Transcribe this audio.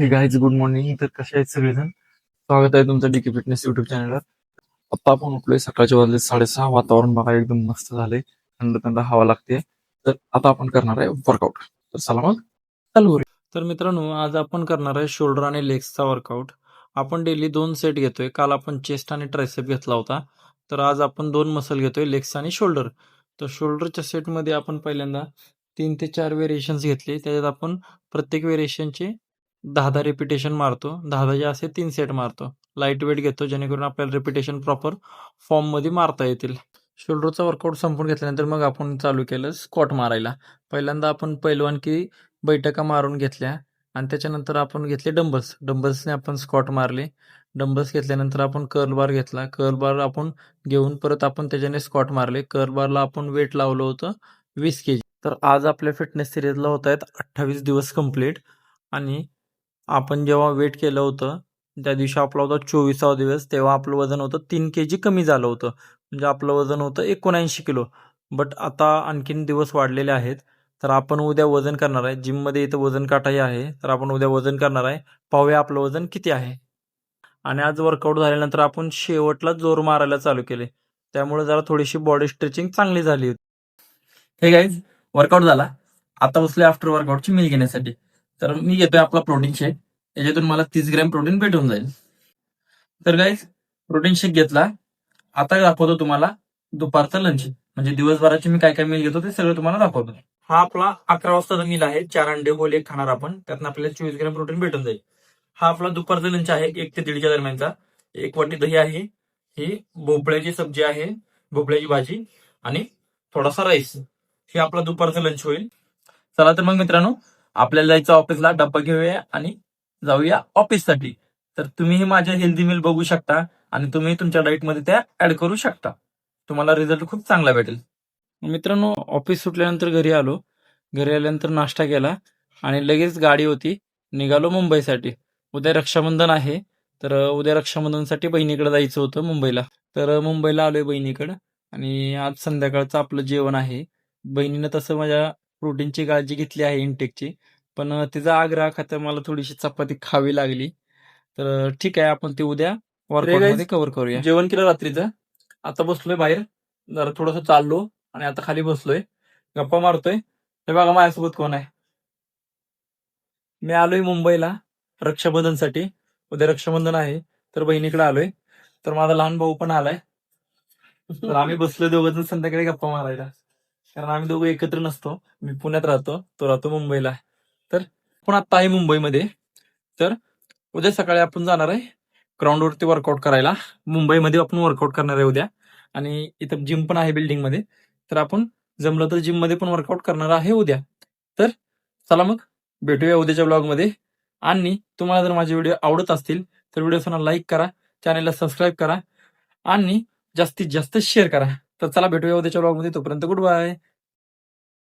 हे guys good morning तर कसे आहेत सगळेजण? स्वागत आहे तुमचं डीके फिटनेस युट्यूब चॅनलवर आता आपण उठलोय सकाळच्या वाजले साडेसहा. वातावरण बघा एकदम मस्त झाले थंड थंड हवा लागते. तर आता आपण करणार आहे वर्कआउट तर चला मग. चालू तर मित्रांनो आज आपण करणार आहे शोल्डर आणि लेग्सचा वर्कआउट आपण डेली दोन सेट घेतोय. काल आपण चेस्ट आणि ट्रायसेप घेतला होता. तर आज आपण दोन मसल घेतोय लेग्स आणि शोल्डर तर शोल्डरच्या सेटमध्ये आपण पहिल्यांदा तीन ते चार व्हेरिएशन्स घेतले. त्याच्यात आपण प्रत्येक व्हेरिएशनचे दहा दहा रिपिटेशन मारतो दहा दहाचे असे तीन सेट मारतो. लाइट वेट घेतो जेणेकरून आपल्याला रिपिटेशन प्रॉपर फॉर्ममध्ये मारता येतील. शोल्डरचा वर्कआउट संपून घेतल्यानंतर मग आपण चालू केलं स्कॉट मारायला. पहिल्यांदा आपण पहिलवान की बैठका मारून घेतल्या आणि त्याच्यानंतर आपण घेतले डंबल्स डंबल्सने आपण स्कॉट मारले. डंबल्स घेतल्यानंतर आपण कर्ल बार घेतला. कर्ल बार आपण घेऊन परत आपण त्याच्याने स्कॉट मारले. कर्ल बारला आपण वेट लावलं होतं वीस के जी तर आज आपल्या फिटनेस सिरीजला होत आहेत अठ्ठावीस दिवस कंप्लीट आणि आपण जेव्हा वेट केलं होतं त्या दिवशी आपला होता चोवीसावा दिवस तेव्हा आपलं वजन होतं तीन के जी कमी झालं होतं. म्हणजे आपलं वजन होतं एकोणऐंशी किलो. बट आता आणखीन दिवस वाढलेले आहेत. तर आपण उद्या वजन करणार आहे. जिममध्ये इथं वजन काटाही आहे. तर आपण उद्या वजन करणार आहे. पाहूया आपलं वजन किती आहे. आणि आज वर्कआउट झाल्यानंतर आपण शेवटला जोर मारायला चालू केले. त्यामुळे जरा थोडीशी बॉडी स्ट्रेचिंग चांगली झाली होती. हे गाईज वर्कआउट झाला. आता बसले आफ्टर वर्कआउटची मिल घेण्यासाठी. तर मी घेतोय आपला प्रोटीन शेक याच्यातून मला तीस ग्रॅम प्रोटीन भेटून जाईल. तर गाईज प्रोटीन शेक घेतला. आता दाखवतो तुम्हाला दुपारचा लंच म्हणजे दिवसभराची मी काय काय मील घेतो ते सगळं तुम्हाला दाखवतो. हा आपला अकरा वाजताचा मील आहे. चार अंडे गोल एक खाणार आपण. त्यातनं आपल्याला चोवीस ग्रॅम प्रोटीन भेटून जाईल. हा आपला दुपारचा लंच आहे. एक ते दीडच्या दरम्यानचा. एक वाटी दही आहे. ही भोपळ्याची सब्जी आहे. भोपळ्याची भाजी आणि थोडासा राईस हे आपला दुपारचा लंच होईल. चला तर मग मित्रांनो आपल्याला जायचं ऑफिसला डब्बा घेऊया आणि जाऊया ऑफिससाठी तर तुम्हीही माझ्या हेल्दी मिल बघू शकता आणि तुम्ही तुमच्या डाईटमध्ये त्या ऍड करू शकता. तुम्हाला रिझल्ट खूप चांगला भेटेल. मित्रांनो ऑफिस सुटल्यानंतर घरी आलो. घरी आल्यानंतर नाश्ता केला आणि लगेच गाडी होती. निघालो मुंबईसाठी. उद्या रक्षाबंधन आहे. तर उद्या रक्षाबंधनसाठी बहिणीकडे जायचं होतं मुंबईला. तर मुंबईला आलोय बहिणीकडे आणि आज संध्याकाळचं आपलं जेवण आहे. बहिणीनं तसं माझ्या प्रोटीनची काळजी घेतली आहे इनटेकची पण तिचा आग्रह खात्या मला थोडीशी चपाती खावी लागली. तर ठीक आहे आपण ते उद्या मध्ये कव्हर करूया. जेवण केलं रात्रीचं. आता बसलोय बाहेर. जरा थोडस चाललो आणि आता खाली बसलोय. गप्पा मारतोय. हे बघा माझ्यासोबत कोण आहे? मी आलोय मुंबईला रक्षाबंधनसाठी. उद्या रक्षाबंधन आहे तर बहिणीकडे आलोय. तर माझा लहान भाऊ पण आलाय. तर आम्ही बसलोय दोघं जण संध्याकाळी गप्पा मारायला. कारण आम्ही दोघं एकत्र नसतो. मी पुण्यात राहतो तो राहतो मुंबईला. तर पण आता आहे मुंबईमध्ये. तर उद्या सकाळी आपण जाणार आहे ग्राउंडवरती वर्कआउट करायला. मुंबईमध्ये आपण वर्कआउट करणार आहे उद्या. आणि इथं जिम पण आहे बिल्डिंगमध्ये तर आपण जमलं तर जिममध्ये पण वर्कआउट करणार आहे उद्या. तर चला मग भेटूया उद्याच्या ब्लॉगमध्ये आणि तुम्हाला जर माझे व्हिडिओ आवडत असतील तर व्हिडिओ लाईक करा. चॅनलला सबस्क्राईब करा. आणि जास्तीत जास्त शेअर करा. तर चला भेटूया उद्याच्या ब्लॉगमध्ये तोपर्यंत गुड बाय